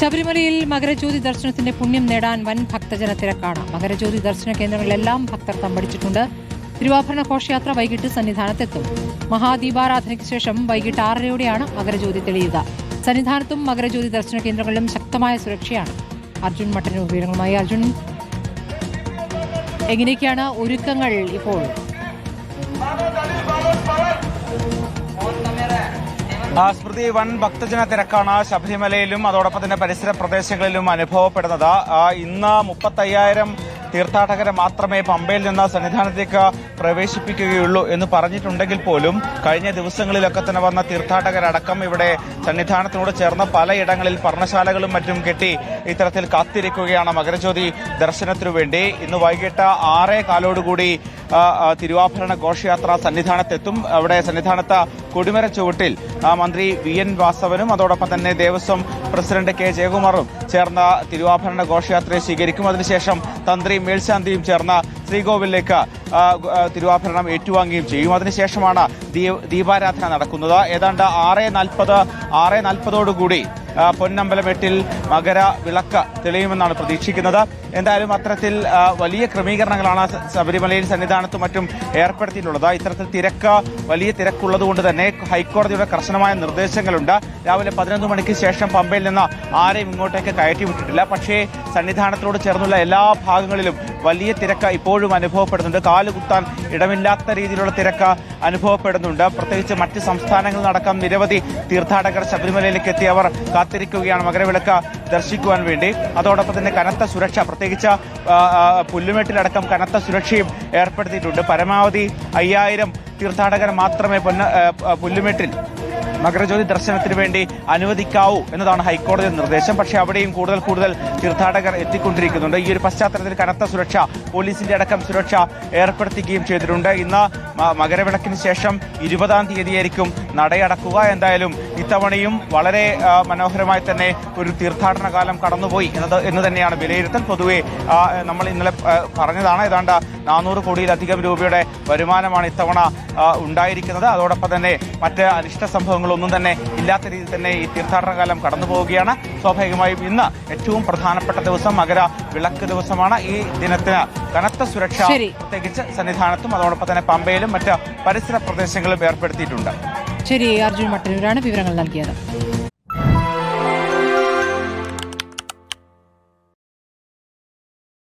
ശബരിമലയിൽ മകരജ്യോതി ദർശനത്തിന്റെ പുണ്യം നേടാൻ വൻ ഭക്തജന തിരക്കാണ്. മകരജ്യോതി ദർശന കേന്ദ്രങ്ങളിലെല്ലാം ഭക്തർ തമ്പടിച്ചിട്ടുണ്ട്. തിരുവാഭരണ ഘോഷയാത്ര വൈകിട്ട് സന്നിധാനത്തെത്തും. മഹാദീപാരാധനയ്ക്ക് ശേഷം വൈകിട്ട് ആറരയോടെയാണ് മകരജ്യോതി തെളിയുക. സന്നിധാനത്തും മകരജ്യോതി ദർശന കേന്ദ്രങ്ങളിലും ശക്തമായ സുരക്ഷയാണ്. അർജുൻ മട്ടന്നൂർ വിവരങ്ങളുമായി അർജുൻ. എങ്ങനെയൊക്കെയാണ് ഒരുക്കങ്ങൾ ഇപ്പോൾ? സ്മൃതി വൻ ഭക്തജന തിരക്കാണ് ശബരിമലയിലും അതോടൊപ്പം തന്നെ പരിസര പ്രദേശങ്ങളിലും അനുഭവപ്പെടുന്നത്. ഇന്ന് മുപ്പത്തയ്യായിരം തീർത്ഥാടകരെ മാത്രമേ പമ്പയിൽ നിന്ന് സന്നിധാനത്തേക്ക് പ്രവേശിപ്പിക്കുകയുള്ളൂ എന്ന് പറഞ്ഞിട്ടുണ്ടെങ്കിൽ പോലും കഴിഞ്ഞ ദിവസങ്ങളിലൊക്കെ തന്നെ വന്ന തീർത്ഥാടകരടക്കം ഇവിടെ സന്നിധാനത്തിനോട് ചേർന്ന് പലയിടങ്ങളിൽ പർണശാലകളും മറ്റും കെട്ടി ഇത്തരത്തിൽ കാത്തിരിക്കുകയാണ് മകരജ്യോതി ദർശനത്തിനു വേണ്ടി. ഇന്ന് വൈകിട്ട് ആറേ കാലോടുകൂടി തിരുവാഭരണ ഘോഷയാത്ര സന്നിധാനത്തെത്തും. അവിടെ സന്നിധാനത്ത് കൊടിമര ചുവട്ടിൽ മന്ത്രി വി. എൻ. വാസവനും അതോടൊപ്പം തന്നെ ദേവസ്വം പ്രസിഡന്റ് കെ. ജയകുമാറും ചേർന്ന തിരുവാഭരണ ഘോഷയാത്രയെ സ്വീകരിക്കും. അതിനുശേഷം തന്ത്രി മേൽശാന്തിയും ചേർന്ന ശ്രീകോവിലേക്ക് തിരുവാഭരണം ഏറ്റുവാങ്ങുകയും ചെയ്യും. അതിനുശേഷമാണ് ദീപാരാധന നടക്കുന്നത്. ഏതാണ്ട് ആറ് നാൽപ്പത് ആറ് നാൽപ്പതോടുകൂടി പൊന്നമ്പലം പൊന്നമ്പലമെട്ടിൽ മകര വിളക്ക് തെളിയുമെന്നാണ് പ്രതീക്ഷിക്കുന്നത്. എന്തായാലും അത്തരത്തിൽ വലിയ ക്രമീകരണങ്ങളാണ് ശബരിമലയിൽ സന്നിധാനത്തും മറ്റും ഏർപ്പെടുത്തിയിട്ടുള്ളത്. ഇത്തരത്തിൽ തിരക്ക് വലിയ തിരക്കുള്ളത് കൊണ്ട് തന്നെ ഹൈക്കോടതിയുടെ കർശനമായ നിർദ്ദേശങ്ങളുണ്ട്. രാവിലെ പതിനൊന്ന് മണിക്ക് ശേഷം പമ്പയിൽ നിന്ന് ആരെയും ഇങ്ങോട്ടേക്ക് കയറ്റി വിട്ടിട്ടില്ല. പക്ഷേ സന്നിധാനത്തോട് ചേർന്നുള്ള എല്ലാ ഭാഗങ്ങളിലും വലിയ തിരക്ക് ഇപ്പോഴും അനുഭവപ്പെടുന്നുണ്ട്. കാലുകുത്താൻ ഇടമില്ലാത്ത രീതിയിലുള്ള തിരക്ക് അനുഭവപ്പെടുന്നുണ്ട്. പ്രത്യേകിച്ച് മറ്റ് സംസ്ഥാനങ്ങളിൽ നടക്കം നിരവധി തീർത്ഥാടകർ ശബരിമലയിലേക്ക് എത്തിയവർ കാത്തിരിക്കുകയാണ്. മകരവിളക്ക് ദർശിക്കുവാൻ വേണ്ടി. അതോടൊപ്പം തന്നെ കനത്ത സുരക്ഷ പ്രത്യേകിച്ച് പുല്ലുമേട്ടിലടക്കം കനത്ത സുരക്ഷയും ഏർപ്പെടുത്തിയിട്ടുണ്ട്. പരമാവധി അയ്യായിരം തീർത്ഥാടകർ മാത്രമേ പൊന്ന പുല്ലുമേട്ടിൽ മകരജ്യോതി ദർശനത്തിന് വേണ്ടി അനുവദിക്കാവൂ എന്നതാണ് ഹൈക്കോടതി നിർദ്ദേശം. പക്ഷേ അവിടെയും കൂടുതൽ കൂടുതൽ തീർത്ഥാടകർ എത്തിക്കൊണ്ടിരിക്കുന്നുണ്ട്. ഈ ഒരു പശ്ചാത്തലത്തിൽ കനത്ത സുരക്ഷ പോലീസിന്റെ അടക്കം സുരക്ഷ ഏർപ്പെടുത്തുകയും ചെയ്തിട്ടുണ്ട്. ഇന്ന് മകരവിളക്കിന് ശേഷം ഇരുപതാം തീയതിയായിരിക്കും നടയടക്കുക. എന്തായാലും ഇത്തവണയും വളരെ മനോഹരമായി തന്നെ ഒരു തീർത്ഥാടന കാലം കടന്നുപോയി എന്നത് എന്ന് തന്നെയാണ് വിലയിരുത്തൽ. പൊതുവെ നമ്മൾ ഇന്നലെ പറഞ്ഞതാണ്. ഏതാണ്ട് നാനൂറ് കോടിയിലധികം രൂപയുടെ വരുമാനമാണ് ഇത്തവണ ഉണ്ടായിരിക്കുന്നത്. അതോടൊപ്പം തന്നെ മറ്റ് അനിഷ്ട സംഭവങ്ങളൊന്നും തന്നെ ഇല്ലാത്ത രീതിയിൽ തന്നെ ഈ തീർത്ഥാടന കാലം കടന്നു പോവുകയാണ് സ്വാഭാവികമായും ഇന്ന് ഏറ്റവും പ്രധാനപ്പെട്ട ദിവസം മകര വിളക്ക് ദിവസമാണ്. ഈ ദിനത്തിന് കനത്ത സുരക്ഷ. പ്രത്യേകിച്ച് സന്നിധാനത്തും അതോടൊപ്പം തന്നെ പമ്പയിലും മറ്റ് പരിസര പ്രദേശങ്ങളിലും ഏർപ്പെടുത്തിയിട്ടുണ്ട്. ശരി അർജുൻ മട്ടന്നൂരാണ് വിവരങ്ങൾ നൽകിയത്.